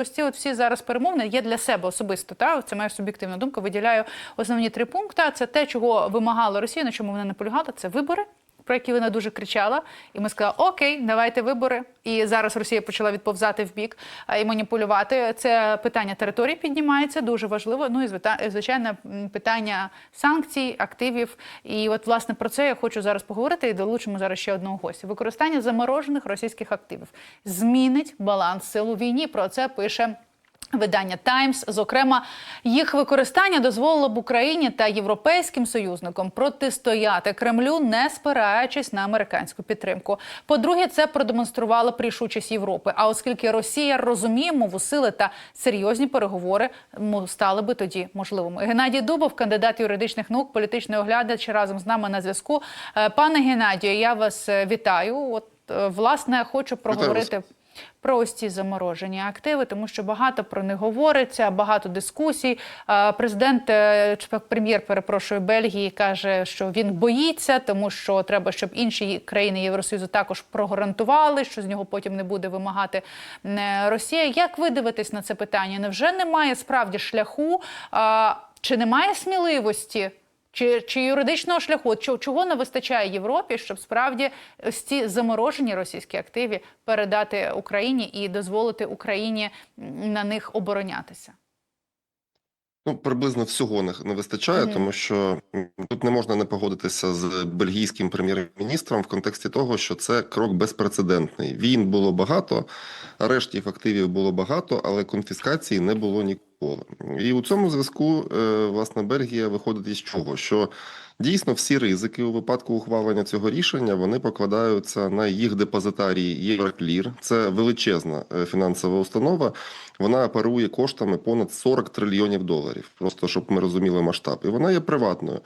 Ось ці от всі зараз перемовини є для себе особисто. Та це моя суб'єктивна думка. Виділяю основні три пункти. Це те, чого вимагала Росія, на чому вона наполягала. Це вибори, про які вона дуже кричала. І ми сказали, окей, давайте вибори. І зараз Росія почала відповзати в бік і маніпулювати. Це питання території піднімається дуже важливо. Ну і звичайно, питання санкцій, активів. І от власне про це я хочу зараз поговорити. І долучимо зараз ще одного гостя. Використання заморожених російських активів змінить баланс сил у війні. Про це пише. Видання Таймс, зокрема, їх використання дозволило б Україні та європейським союзникам протистояти Кремлю, не спираючись на американську підтримку. По-друге, це продемонструвало рішучість Європи. А оскільки Росія розуміє мову сили та серйозні переговори стали би тоді можливими. Геннадій Дубов, кандидат юридичних наук, політичний оглядач, разом з нами на зв'язку. Е, Пане Геннадію, я вас е, вітаю. От е, власне хочу проговорити про ось заморожені активи, тому що багато про них говориться, багато дискусій. Е, Президент е, чи прем'єр, перепрошую, Бельгії каже, що він боїться, тому що треба, щоб інші країни Євросоюзу також прогарантували, що з нього потім не буде вимагати е, Росія. Як ви дивитесь на це питання? Невже немає справді шляху? Чи немає сміливості? Чи, чи юридичного шляху, чого не вистачає Європі, щоб справді ось ці заморожені російські активи передати Україні і дозволити Україні на них оборонятися? Ну, приблизно всього не, вистачає, -hmm. тому що тут не можна не погодитися з бельгійським прем'єр-міністром в контексті того, що це крок безпрецедентний. Він було багато, арештів активів було багато, але конфіскації не було ніколи. І у цьому зв'язку, е, власне, Бельгія виходить із чого? Що дійсно всі ризики у випадку ухвалення цього рішення вони покладаються на їх депозитарій Євроклір. Це величезна е, фінансова установа. Вона оперує коштами понад 40 трильйонів доларів. Просто щоб ми розуміли масштаб. І вона є приватною.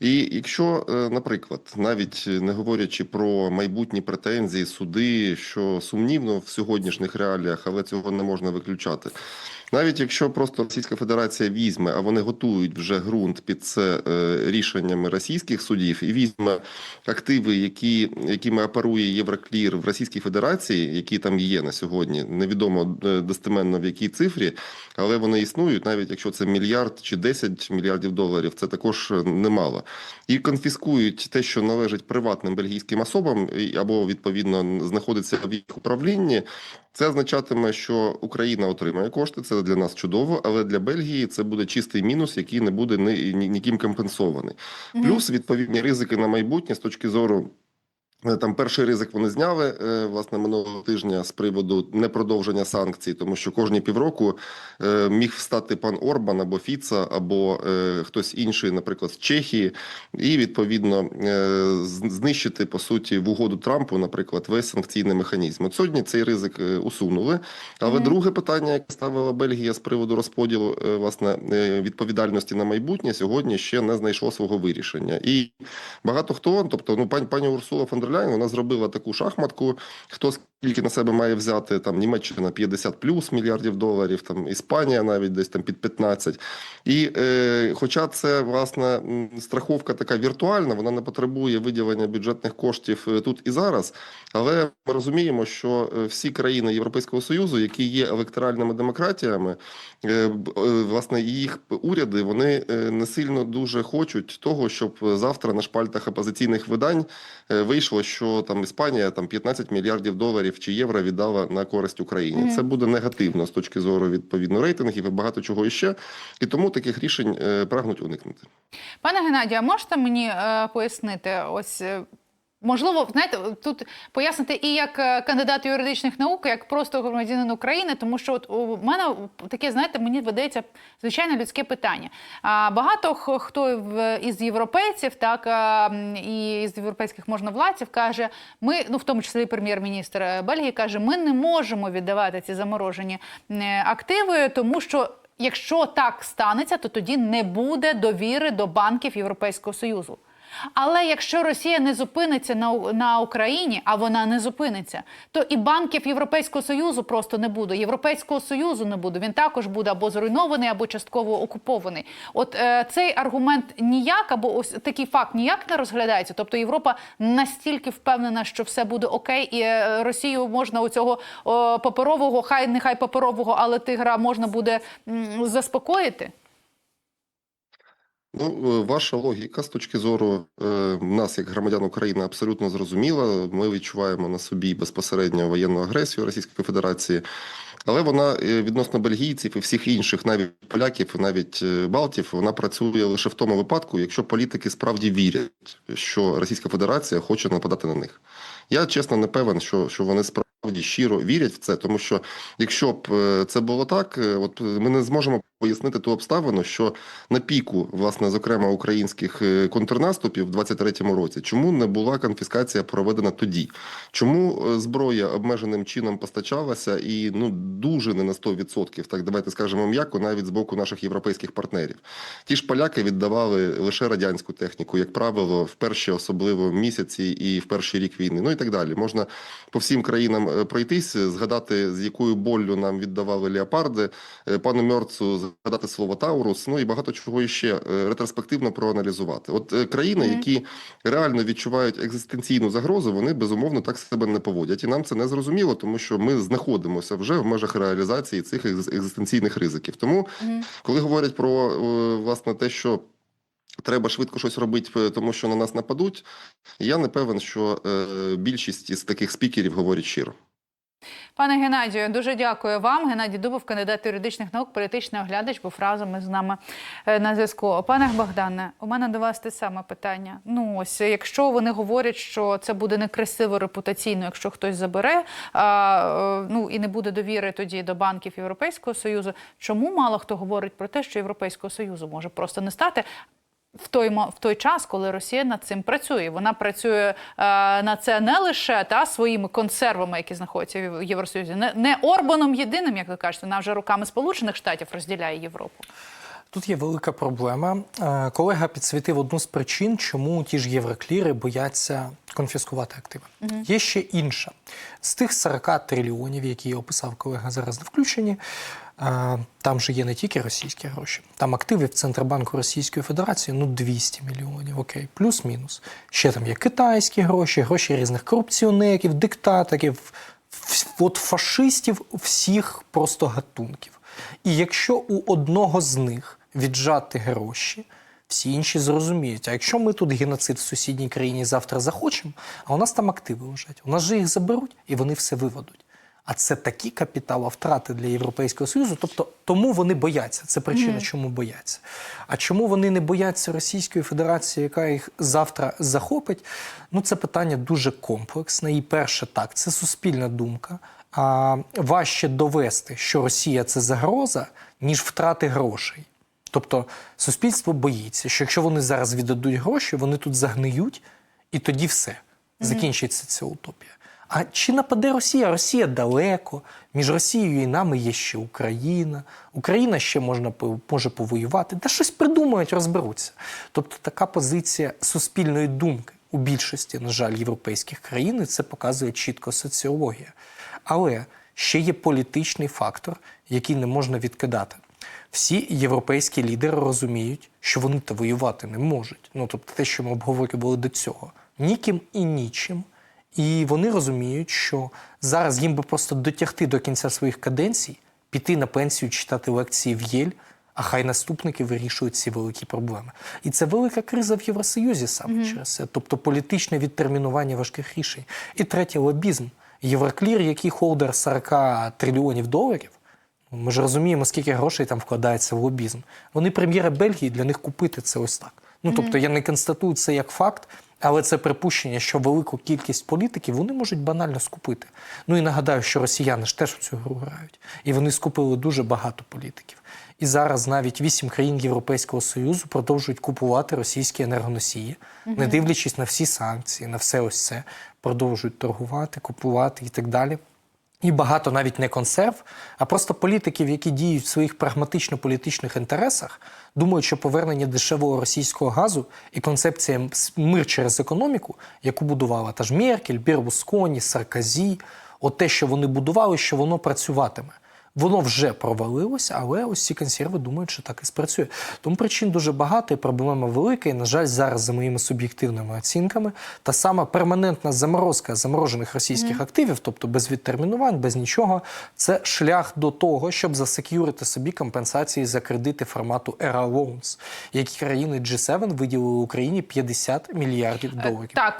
І якщо, е, наприклад, навіть не говорячи про майбутні претензії, суди, що сумнівно в сьогоднішніх реаліях, але цього не можна виключати. Навіть якщо просто Російська Федерація візьме, а вони готують вже ґрунт під це е, рішеннями російських судів, і візьме активи, які, якими оперує Євроклір в Російській Федерації, які там є на сьогодні, невідомо е, достеменно в якій цифрі, але вони існують, навіть якщо це мільярд чи 10 мільярдів доларів, це також е, немало. І конфіскують те, що належить приватним бельгійським особам, або відповідно знаходиться в їх управлінні. Це означатиме, що Україна отримає кошти. Це для нас чудово, але для Бельгії це буде чистий мінус, який не буде ні, ні- ніким компенсований. Плюс відповідні ризики на майбутнє з точки зору. Е, Там перший ризик вони зняли е, власне минулого тижня з приводу непродовження санкцій, тому що кожні півроку е, міг встати пан Орбан або Фіца, або хтось інший, наприклад, з Чехії, і відповідно знищити по суті в угоду Трампу, наприклад, весь санкційний механізм. От сьогодні цей ризик усунули. Але Мгм. друге питання, яке ставила Бельгія з приводу розподілу власне відповідальності на майбутнє, сьогодні ще не знайшло свого вирішення. І багато хто, тобто, ну пані пані Урсула фон дер вона зробила таку шахматку. Хто скільки на себе має взяти там Німеччина 50 плюс мільярдів доларів, там Іспанія навіть десь там під 15. І е, хоча це власне страховка така віртуальна, вона не потребує виділення бюджетних коштів е, тут і зараз. Але ми розуміємо, що е, всі країни Європейського союзу, які є електоральними демократіями, е, е, власне їх уряди вони не сильно дуже хочуть того, щоб завтра на шпальтах опозиційних видань е, що там Іспанія там 15 мільярдів доларів чи євро віддала на користь Україні. Mm. Це буде негативно з точки зору відповідно рейтингів і багато чого іще. І тому таких рішень е, прагнуть уникнути. Пане Геннадію, а можете мені е, пояснити ось. Е, Можливо, знаєте, тут пояснити і як е, кандидат юридичних наук, як просто громадянин України, тому що от у мене таке, знаєте, мені видається звичайно людське питання. А багато хто із європейців, так і з європейських можновладців каже, ми, ну в тому числі прем'єр-міністр е, Бельгії, каже, ми не можемо віддавати ці заморожені е, активи, тому що. Якщо так станеться, то тоді не буде довіри до банків Європейського союзу. Але якщо Росія не зупиниться на, на Україні, а вона не зупиниться, то і банків Європейського союзу просто не буде. Європейського союзу не буде. Він також буде або зруйнований, або частково окупований. От е, цей аргумент ніяк, або ось такий факт ніяк не розглядається. Тобто Європа настільки впевнена, що все буде окей, і е, Росію можна у цього о, паперового, хай нехай паперового, але тигра можна буде м, заспокоїти. Ну, е, ваша логіка з точки зору е, нас, як громадян України, абсолютно зрозуміла. Ми відчуваємо на собі безпосередньо воєнну агресію Російської Федерації, але вона е, відносно бельгійців і всіх інших, навіть поляків, навіть е, балтів, вона працює лише в тому випадку, якщо політики справді вірять, що Російська Федерація хоче нападати на них. Я чесно не певен, що, що вони справді щиро вірять в це, тому що якщо б е, це було так, е, от ми не зможемо пояснити ту обставину, що на піку, власне, зокрема українських е, контрнаступів в 23-му році, чому не була конфіскація проведена тоді? Чому е, зброя обмеженим чином постачалася і ну дуже не на 100%, так давайте скажемо м'яко, навіть з боку наших європейських партнерів. Ті ж поляки віддавали лише радянську техніку, як правило, в перші особливо місяці і в перший рік війни. Ну і так далі. Можна по всім країнам е, пройтись, згадати з якою боллю нам віддавали леопарди, е, пану Мьорцу згадати слово Таурус, ну і багато чого іще е, ретроспективно проаналізувати. От е, країни, які реально відчувають екзистенційну загрозу, вони безумовно так себе не поводять, і нам це не зрозуміло, тому що ми знаходимося вже в межах реалізації цих екзис- екзистенційних ризиків. Тому, коли говорять про е, власне те, що треба швидко щось робити, е, тому що на нас нападуть, я не певен, що е, більшість із таких спікерів говорять щиро. Пане Геннадію, дуже дякую вам. Геннадій Дубов, кандидат юридичних наук, політичний оглядач, був разом із нами е, на зв'язку. Пане Богдане, у мене до вас те саме питання. Ну ось, якщо вони говорять, що це буде некрасиво репутаційно, якщо хтось забере, а, ну і не буде довіри тоді до банків Європейського союзу. Чому мало хто говорить про те, що Європейського союзу може просто не стати? В той в той час, коли Росія над цим працює. Вона працює е, на це не лише та своїми консервами, які знаходяться в Євросоюзі, не, не Орбаном єдиним, як ви кажете, вона вже руками Сполучених Штатів розділяє Європу. Тут є велика проблема. Е, Колега підсвітив одну з причин, чому ті ж єврокліри бояться конфіскувати активи. Є ще інша. З тих 40 трильйонів, які описав колега зараз на включенні, е, там же є не тільки російські гроші. Там активи в Центробанку Російської Федерації ну 200 мільйонів, окей, плюс-мінус. Ще там є китайські гроші, гроші різних корупціонерів, диктаторів, от фашистів всіх просто гатунків. І якщо у одного з них віджати гроші, всі інші зрозуміють. А якщо ми тут геноцид в сусідній країні завтра захочемо, а у нас там активи лежать, у нас же їх заберуть і вони все виведуть. А це такі капіталовтрати для Європейського Союзу, тобто тому вони бояться. Це причина, чому бояться. А чому вони не бояться Російської Федерації, яка їх завтра захопить? Ну, це питання дуже комплексне. І перше, так, це суспільна думка. А важче довести, що Росія це загроза, ніж втрати грошей. Тобто суспільство боїться, що якщо вони зараз віддадуть гроші, вони тут загниють, і тоді все закінчиться ця утопія. А чи нападе Росія? Росія далеко. Між Росією і нами є ще Україна. Україна ще можна може повоювати. Та щось придумають, розберуться. Тобто така позиція суспільної думки у більшості, на жаль, європейських країн, і це показує чітко соціологія. Але ще є політичний фактор, який не можна відкидати. Всі європейські лідери розуміють, що вони та воювати не можуть. Ну тобто, те, що ми обговорювали до цього, ніким і нічим. І вони розуміють, що зараз їм би просто дотягти до кінця своїх каденцій, піти на пенсію, читати лекції в Єль, а хай наступники вирішують ці великі проблеми. І це велика криза в Євросоюзі саме через це, тобто політичне відтермінування важких рішень. І третє лобізм. Євроклір, який холдер 40 трильйонів доларів. Ми ж розуміємо, скільки грошей там вкладається в лобізм. Вони прем'єра Бельгії, для них купити це ось так. Ну тобто я не констатую це як факт, але це припущення, що велику кількість політиків вони можуть банально скупити. Ну і нагадаю, що росіяни ж теж в цю гру грають, і вони скупили дуже багато політиків. І зараз навіть вісім країн Європейського Союзу продовжують купувати російські енергоносії, не дивлячись на всі санкції, на все ось це, продовжують торгувати, купувати і так далі. І багато навіть не консерв, а просто політиків, які діють в своїх прагматично-політичних інтересах, думають, що повернення дешевого російського газу і концепція мир через економіку, яку будувала та ж Меркель, Берлусконі, Сарказі, от те, що вони будували, що воно працюватиме. Воно вже провалилось, але ось ці консерви думають, що так і спрацює. Тому причин дуже багато, і проблема велика. І, на жаль, зараз, за моїми суб'єктивними оцінками, та сама перманентна заморозка заморожених російських активів, тобто без відтермінувань, без нічого, це шлях до того, щоб засекюрити собі компенсації за кредити формату ERA Loans, які країни G7 виділили Україні 50 мільярдів доларів. Так,